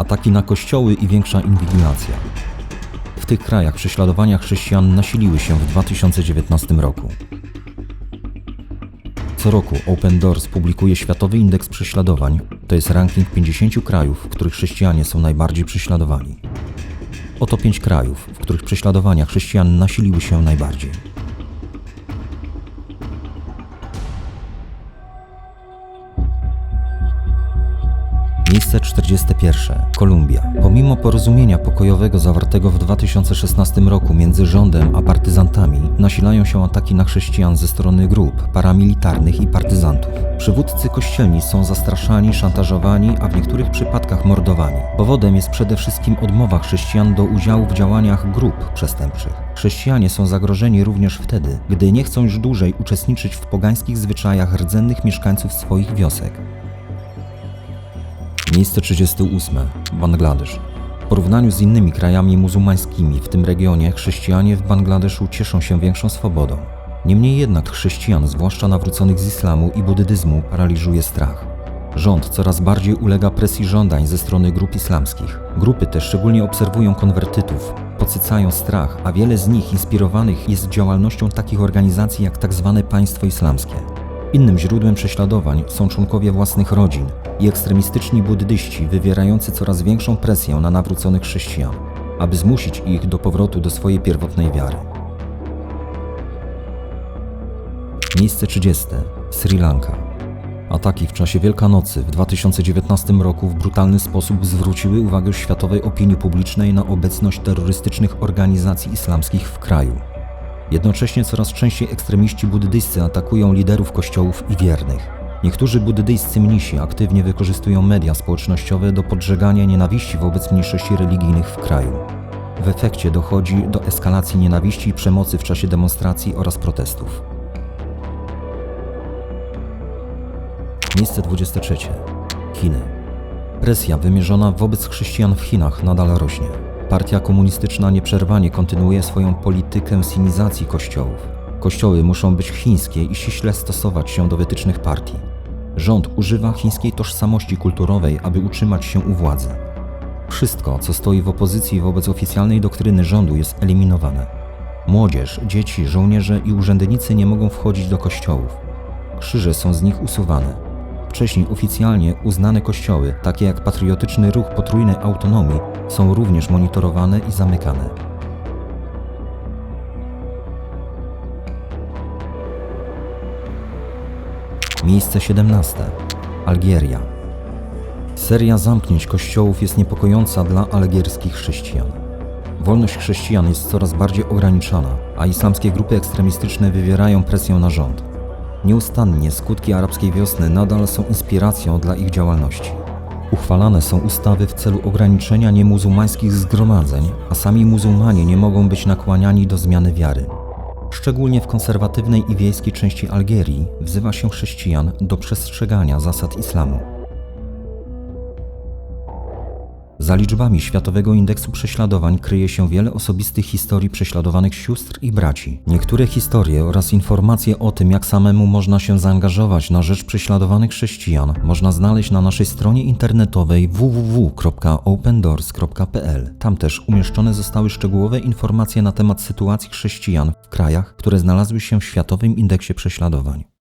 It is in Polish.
ataki na kościoły i większa inwigilacja. W tych krajach prześladowania chrześcijan nasiliły się w 2019 roku. Co roku Open Doors publikuje Światowy Indeks Prześladowań, to jest ranking 50 krajów, w których chrześcijanie są najbardziej prześladowani. Oto pięć krajów, w których prześladowania chrześcijan nasiliły się najbardziej. Miejsce 41. Kolumbia. Pomimo porozumienia pokojowego zawartego w 2016 roku między rządem a partyzantami, nasilają się ataki na chrześcijan ze strony grup paramilitarnych i partyzantów. Przywódcy kościelni są zastraszani, szantażowani, a w niektórych przypadkach mordowani. Powodem jest przede wszystkim odmowa chrześcijan do udziału w działaniach grup przestępczych. Chrześcijanie są zagrożeni również wtedy, gdy nie chcą już dłużej uczestniczyć w pogańskich zwyczajach rdzennych mieszkańców swoich wiosek. Miejsce 38. Bangladesz. W porównaniu z innymi krajami muzułmańskimi w tym regionie chrześcijanie w Bangladeszu cieszą się większą swobodą. Niemniej jednak chrześcijan, zwłaszcza nawróconych z islamu i buddyzmu, paraliżuje strach. Rząd coraz bardziej ulega presji żądań ze strony grup islamskich. Grupy te szczególnie obserwują konwertytów, podsycają strach, a wiele z nich inspirowanych jest działalnością takich organizacji jak tzw. państwo islamskie. Innym źródłem prześladowań są członkowie własnych rodzin i ekstremistyczni buddyści wywierający coraz większą presję na nawróconych chrześcijan, aby zmusić ich do powrotu do swojej pierwotnej wiary. Miejsce 30. Sri Lanka. Ataki w czasie Wielkanocy w 2019 roku w brutalny sposób zwróciły uwagę światowej opinii publicznej na obecność terrorystycznych organizacji islamskich w kraju. Jednocześnie coraz częściej ekstremiści buddyjscy atakują liderów kościołów i wiernych. Niektórzy buddyjscy mnisi aktywnie wykorzystują media społecznościowe do podżegania nienawiści wobec mniejszości religijnych w kraju. W efekcie dochodzi do eskalacji nienawiści i przemocy w czasie demonstracji oraz protestów. Miejsce 23. Chiny. Presja wymierzona wobec chrześcijan w Chinach nadal rośnie. Partia komunistyczna nieprzerwanie kontynuuje swoją politykę sinizacji kościołów. Kościoły muszą być chińskie i ściśle stosować się do wytycznych partii. Rząd używa chińskiej tożsamości kulturowej, aby utrzymać się u władzy. Wszystko, co stoi w opozycji wobec oficjalnej doktryny rządu, jest eliminowane. Młodzież, dzieci, żołnierze i urzędnicy nie mogą wchodzić do kościołów. Krzyże są z nich usuwane. Wcześniej oficjalnie uznane kościoły, takie jak patriotyczny ruch potrójnej autonomii, są również monitorowane i zamykane. Miejsce 17. Algieria. Seria zamknięć kościołów jest niepokojąca dla algierskich chrześcijan. Wolność chrześcijan jest coraz bardziej ograniczana, a islamskie grupy ekstremistyczne wywierają presję na rząd. Nieustannie skutki arabskiej wiosny nadal są inspiracją dla ich działalności. Uchwalane są ustawy w celu ograniczenia niemuzułmańskich zgromadzeń, a sami muzułmanie nie mogą być nakłaniani do zmiany wiary. Szczególnie w konserwatywnej i wiejskiej części Algierii wzywa się chrześcijan do przestrzegania zasad islamu. Za liczbami Światowego Indeksu Prześladowań kryje się wiele osobistych historii prześladowanych sióstr i braci. Niektóre historie oraz informacje o tym, jak samemu można się zaangażować na rzecz prześladowanych chrześcijan, można znaleźć na naszej stronie internetowej www.opendoors.pl. Tam też umieszczone zostały szczegółowe informacje na temat sytuacji chrześcijan w krajach, które znalazły się w Światowym Indeksie Prześladowań.